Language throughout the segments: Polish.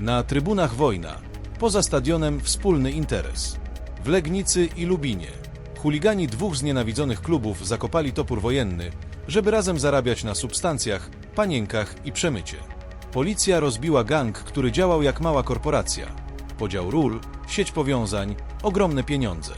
Na trybunach wojna, poza stadionem wspólny interes. W Legnicy i Lubinie chuligani dwóch znienawidzonych klubów zakopali topór wojenny, żeby razem zarabiać na substancjach, panienkach i przemycie. Policja rozbiła gang, który działał jak mała korporacja. Podział ról, sieć powiązań, ogromne pieniądze.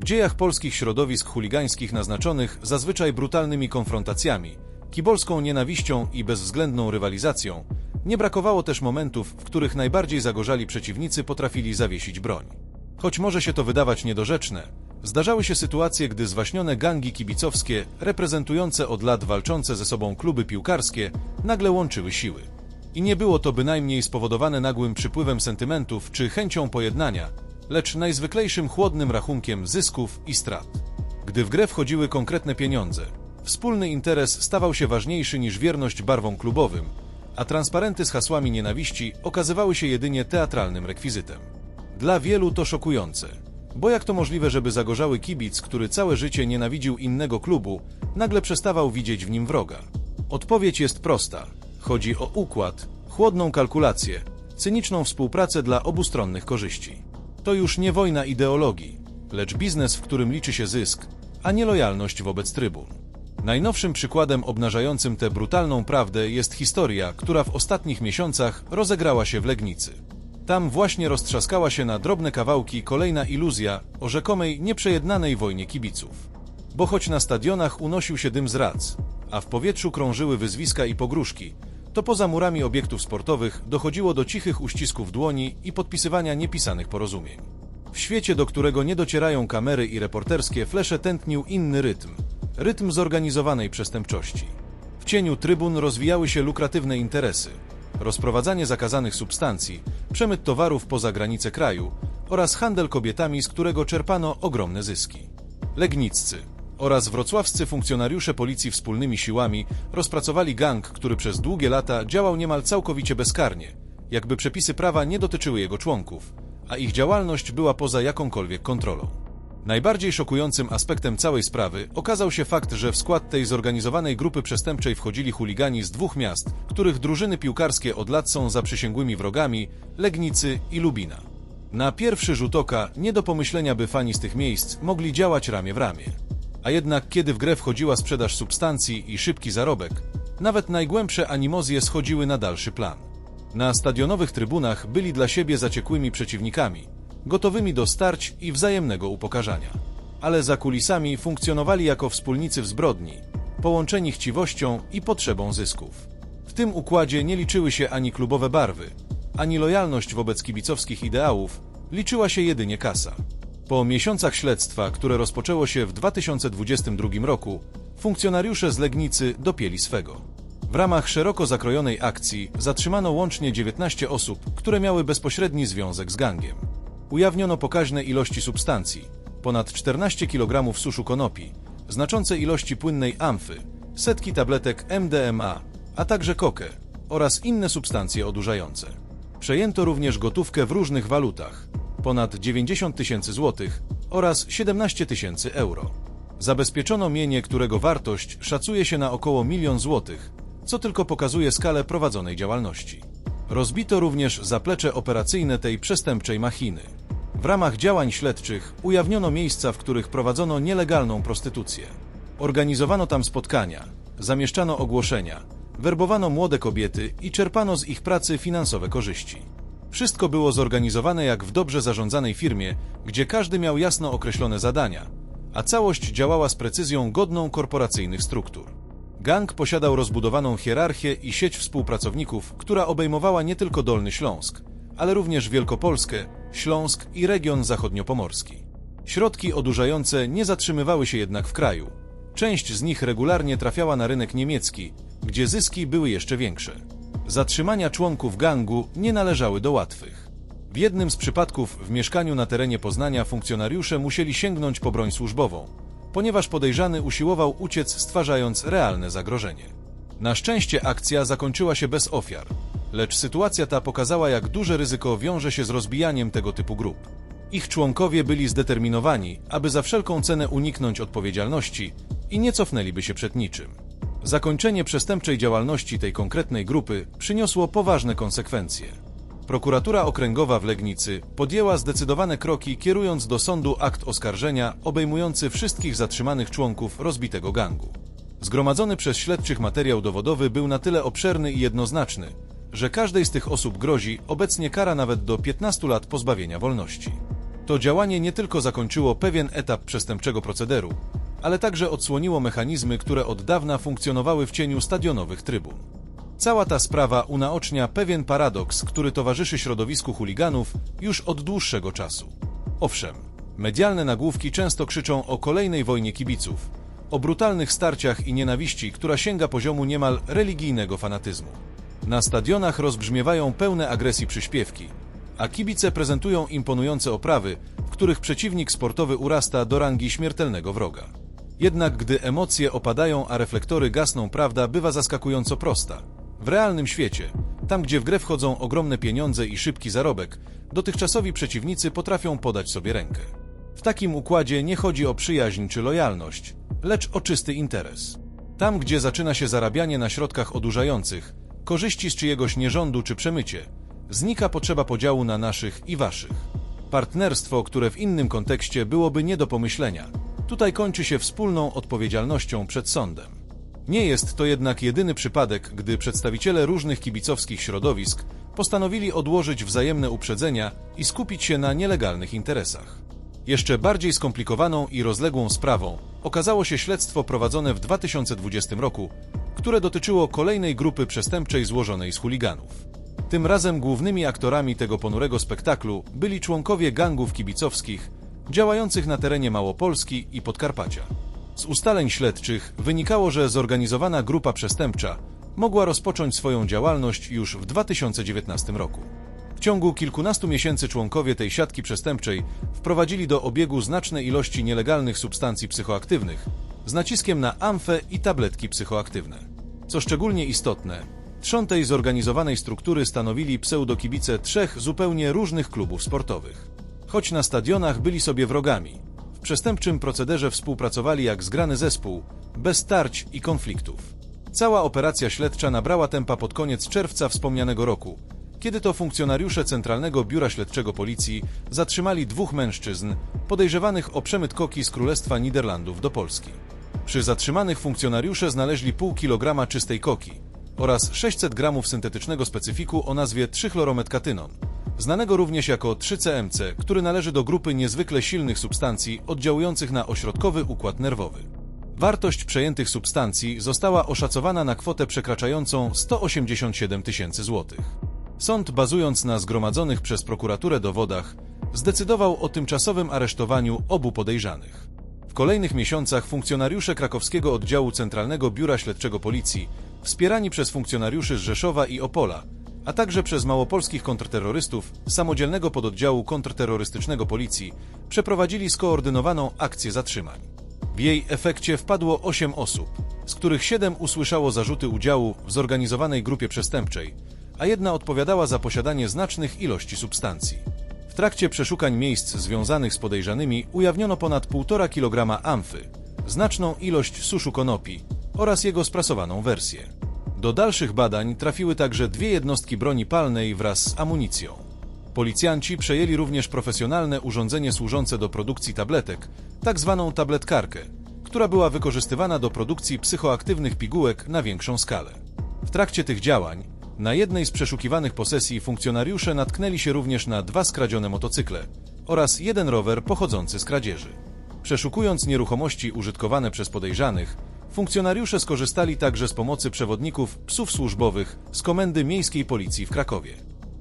W dziejach polskich środowisk chuligańskich naznaczonych zazwyczaj brutalnymi konfrontacjami, kibolską nienawiścią i bezwzględną rywalizacją, nie brakowało też momentów, w których najbardziej zagorzali przeciwnicy potrafili zawiesić broń. Choć może się to wydawać niedorzeczne, zdarzały się sytuacje, gdy zwaśnione gangi kibicowskie, reprezentujące od lat walczące ze sobą kluby piłkarskie, nagle łączyły siły. I nie było to bynajmniej spowodowane nagłym przypływem sentymentów czy chęcią pojednania, lecz najzwyklejszym chłodnym rachunkiem zysków i strat. Gdy w grę wchodziły konkretne pieniądze, wspólny interes stawał się ważniejszy niż wierność barwom klubowym, a transparenty z hasłami nienawiści okazywały się jedynie teatralnym rekwizytem. Dla wielu to szokujące, bo jak to możliwe, żeby zagorzały kibic, który całe życie nienawidził innego klubu, nagle przestawał widzieć w nim wroga? Odpowiedź jest prosta. Chodzi o układ, chłodną kalkulację, cyniczną współpracę dla obustronnych korzyści. To już nie wojna ideologii, lecz biznes, w którym liczy się zysk, a nie lojalność wobec trybun. Najnowszym przykładem obnażającym tę brutalną prawdę jest historia, która w ostatnich miesiącach rozegrała się w Legnicy. Tam właśnie roztrzaskała się na drobne kawałki kolejna iluzja o rzekomej nieprzejednanej wojnie kibiców. Bo choć na stadionach unosił się dym z rac, a w powietrzu krążyły wyzwiska i pogróżki, to poza murami obiektów sportowych dochodziło do cichych uścisków dłoni i podpisywania niepisanych porozumień. W świecie, do którego nie docierają kamery i reporterskie flesze tętnił inny rytm. Rytm zorganizowanej przestępczości. W cieniu trybun rozwijały się lukratywne interesy. Rozprowadzanie zakazanych substancji, przemyt towarów poza granice kraju oraz handel kobietami, z którego czerpano ogromne zyski. Legniccy oraz wrocławscy funkcjonariusze policji wspólnymi siłami rozpracowali gang, który przez długie lata działał niemal całkowicie bezkarnie, jakby przepisy prawa nie dotyczyły jego członków, a ich działalność była poza jakąkolwiek kontrolą. Najbardziej szokującym aspektem całej sprawy okazał się fakt, że w skład tej zorganizowanej grupy przestępczej wchodzili chuligani z dwóch miast, których drużyny piłkarskie od lat są zaprzysięgłymi wrogami Legnicy i Lubina. Na pierwszy rzut oka nie do pomyślenia, by fani z tych miejsc mogli działać ramię w ramię. A jednak kiedy w grę wchodziła sprzedaż substancji i szybki zarobek, nawet najgłębsze animozje schodziły na dalszy plan. Na stadionowych trybunach byli dla siebie zaciekłymi przeciwnikami, gotowymi do starć i wzajemnego upokarzania. Ale za kulisami funkcjonowali jako wspólnicy w zbrodni, połączeni chciwością i potrzebą zysków. W tym układzie nie liczyły się ani klubowe barwy, ani lojalność wobec kibicowskich ideałów, liczyła się jedynie kasa. Po miesiącach śledztwa, które rozpoczęło się w 2022 roku, funkcjonariusze z Legnicy dopięli swego. W ramach szeroko zakrojonej akcji zatrzymano łącznie 19 osób, które miały bezpośredni związek z gangiem. Ujawniono pokaźne ilości substancji, ponad 14 kg suszu konopi, znaczące ilości płynnej amfy, setki tabletek MDMA, a także kokę oraz inne substancje odurzające. Przejęto również gotówkę w różnych walutach, ponad 90 tysięcy złotych oraz 17 tysięcy euro. Zabezpieczono mienie, którego wartość szacuje się na około milion złotych, co tylko pokazuje skalę prowadzonej działalności. Rozbito również zaplecze operacyjne tej przestępczej machiny. W ramach działań śledczych ujawniono miejsca, w których prowadzono nielegalną prostytucję. Organizowano tam spotkania, zamieszczano ogłoszenia, werbowano młode kobiety i czerpano z ich pracy finansowe korzyści. Wszystko było zorganizowane jak w dobrze zarządzanej firmie, gdzie każdy miał jasno określone zadania, a całość działała z precyzją godną korporacyjnych struktur. Gang posiadał rozbudowaną hierarchię i sieć współpracowników, która obejmowała nie tylko Dolny Śląsk, ale również Wielkopolskę, Śląsk i region zachodniopomorski. Środki odurzające nie zatrzymywały się jednak w kraju. Część z nich regularnie trafiała na rynek niemiecki, gdzie zyski były jeszcze większe. Zatrzymania członków gangu nie należały do łatwych. W jednym z przypadków w mieszkaniu na terenie Poznania funkcjonariusze musieli sięgnąć po broń służbową, ponieważ podejrzany usiłował uciec, stwarzając realne zagrożenie. Na szczęście akcja zakończyła się bez ofiar, lecz sytuacja ta pokazała, jak duże ryzyko wiąże się z rozbijaniem tego typu grup. Ich członkowie byli zdeterminowani, aby za wszelką cenę uniknąć odpowiedzialności i nie cofnęliby się przed niczym. Zakończenie przestępczej działalności tej konkretnej grupy przyniosło poważne konsekwencje. Prokuratura Okręgowa w Legnicy podjęła zdecydowane kroki, kierując do sądu akt oskarżenia obejmujący wszystkich zatrzymanych członków rozbitego gangu. Zgromadzony przez śledczych materiał dowodowy był na tyle obszerny i jednoznaczny, że każdej z tych osób grozi obecnie kara nawet do 15 lat pozbawienia wolności. To działanie nie tylko zakończyło pewien etap przestępczego procederu, ale także odsłoniło mechanizmy, które od dawna funkcjonowały w cieniu stadionowych trybun. Cała ta sprawa unaocznia pewien paradoks, który towarzyszy środowisku chuliganów już od dłuższego czasu. Owszem, medialne nagłówki często krzyczą o kolejnej wojnie kibiców, o brutalnych starciach i nienawiści, która sięga poziomu niemal religijnego fanatyzmu. Na stadionach rozbrzmiewają pełne agresji przyśpiewki, a kibice prezentują imponujące oprawy, w których przeciwnik sportowy urasta do rangi śmiertelnego wroga. Jednak gdy emocje opadają, a reflektory gasną, prawda bywa zaskakująco prosta. W realnym świecie, tam gdzie w grę wchodzą ogromne pieniądze i szybki zarobek, dotychczasowi przeciwnicy potrafią podać sobie rękę. W takim układzie nie chodzi o przyjaźń czy lojalność, lecz o czysty interes. Tam, gdzie zaczyna się zarabianie na środkach odurzających, korzyści z czyjegoś nierządu czy przemycie, znika potrzeba podziału na naszych i waszych. Partnerstwo, które w innym kontekście byłoby nie do pomyślenia, tutaj kończy się wspólną odpowiedzialnością przed sądem. Nie jest to jednak jedyny przypadek, gdy przedstawiciele różnych kibicowskich środowisk postanowili odłożyć wzajemne uprzedzenia i skupić się na nielegalnych interesach. Jeszcze bardziej skomplikowaną i rozległą sprawą okazało się śledztwo prowadzone w 2020 roku, które dotyczyło kolejnej grupy przestępczej złożonej z chuliganów. Tym razem głównymi aktorami tego ponurego spektaklu byli członkowie gangów kibicowskich działających na terenie Małopolski i Podkarpacia. Z ustaleń śledczych wynikało, że zorganizowana grupa przestępcza mogła rozpocząć swoją działalność już w 2019 roku. W ciągu kilkunastu miesięcy członkowie tej siatki przestępczej wprowadzili do obiegu znaczne ilości nielegalnych substancji psychoaktywnych z naciskiem na amfę i tabletki psychoaktywne. Co szczególnie istotne, trzon tej zorganizowanej struktury stanowili pseudokibice trzech zupełnie różnych klubów sportowych. Choć na stadionach byli sobie wrogami, przestępczym procederze współpracowali jak zgrany zespół, bez starć i konfliktów. Cała operacja śledcza nabrała tempa pod koniec czerwca wspomnianego roku, kiedy to funkcjonariusze Centralnego Biura Śledczego Policji zatrzymali dwóch mężczyzn podejrzewanych o przemyt koki z Królestwa Niderlandów do Polski. Przy zatrzymanych funkcjonariusze znaleźli pół kilograma czystej koki oraz 600 gramów syntetycznego specyfiku o nazwie 3-chlorometkatynon, znanego również jako 3-CMC, który należy do grupy niezwykle silnych substancji oddziałujących na ośrodkowy układ nerwowy. Wartość przejętych substancji została oszacowana na kwotę przekraczającą 187 tysięcy złotych. Sąd, bazując na zgromadzonych przez prokuraturę dowodach, zdecydował o tymczasowym aresztowaniu obu podejrzanych. W kolejnych miesiącach funkcjonariusze krakowskiego oddziału Centralnego Biura Śledczego Policji, wspierani przez funkcjonariuszy z Rzeszowa i Opola, a także przez małopolskich kontrterrorystów samodzielnego pododdziału kontrterrorystycznego Policji, przeprowadzili skoordynowaną akcję zatrzymań. W jej efekcie wpadło 8 osób, z których 7 usłyszało zarzuty udziału w zorganizowanej grupie przestępczej, a jedna odpowiadała za posiadanie znacznych ilości substancji. W trakcie przeszukań miejsc związanych z podejrzanymi ujawniono ponad 1,5 kg amfy, znaczną ilość suszu konopi oraz jego sprasowaną wersję. Do dalszych badań trafiły także dwie jednostki broni palnej wraz z amunicją. Policjanci przejęli również profesjonalne urządzenie służące do produkcji tabletek, tak zwaną tabletkarkę, która była wykorzystywana do produkcji psychoaktywnych pigułek na większą skalę. W trakcie tych działań na jednej z przeszukiwanych posesji funkcjonariusze natknęli się również na dwa skradzione motocykle oraz jeden rower pochodzący z kradzieży. Przeszukując nieruchomości użytkowane przez podejrzanych, funkcjonariusze skorzystali także z pomocy przewodników psów służbowych z Komendy Miejskiej Policji w Krakowie.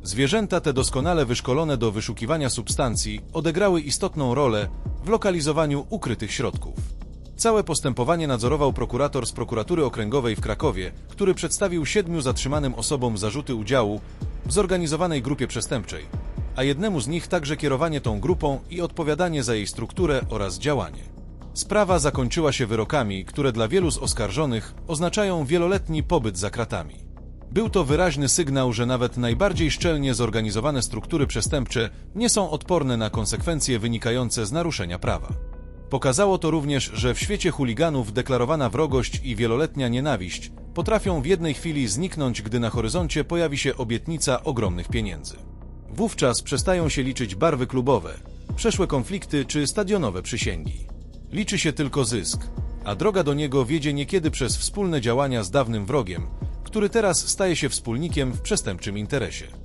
Zwierzęta te doskonale wyszkolone do wyszukiwania substancji odegrały istotną rolę w lokalizowaniu ukrytych środków. Całe postępowanie nadzorował prokurator z prokuratury okręgowej w Krakowie, który przedstawił siedmiu zatrzymanym osobom zarzuty udziału w zorganizowanej grupie przestępczej, a jednemu z nich także kierowanie tą grupą i odpowiadanie za jej strukturę oraz działanie. Sprawa zakończyła się wyrokami, które dla wielu z oskarżonych oznaczają wieloletni pobyt za kratami. Był to wyraźny sygnał, że nawet najbardziej szczelnie zorganizowane struktury przestępcze nie są odporne na konsekwencje wynikające z naruszenia prawa. Pokazało to również, że w świecie chuliganów deklarowana wrogość i wieloletnia nienawiść potrafią w jednej chwili zniknąć, gdy na horyzoncie pojawi się obietnica ogromnych pieniędzy. Wówczas przestają się liczyć barwy klubowe, przeszłe konflikty czy stadionowe przysięgi. Liczy się tylko zysk, a droga do niego wiedzie niekiedy przez wspólne działania z dawnym wrogiem, który teraz staje się wspólnikiem w przestępczym interesie.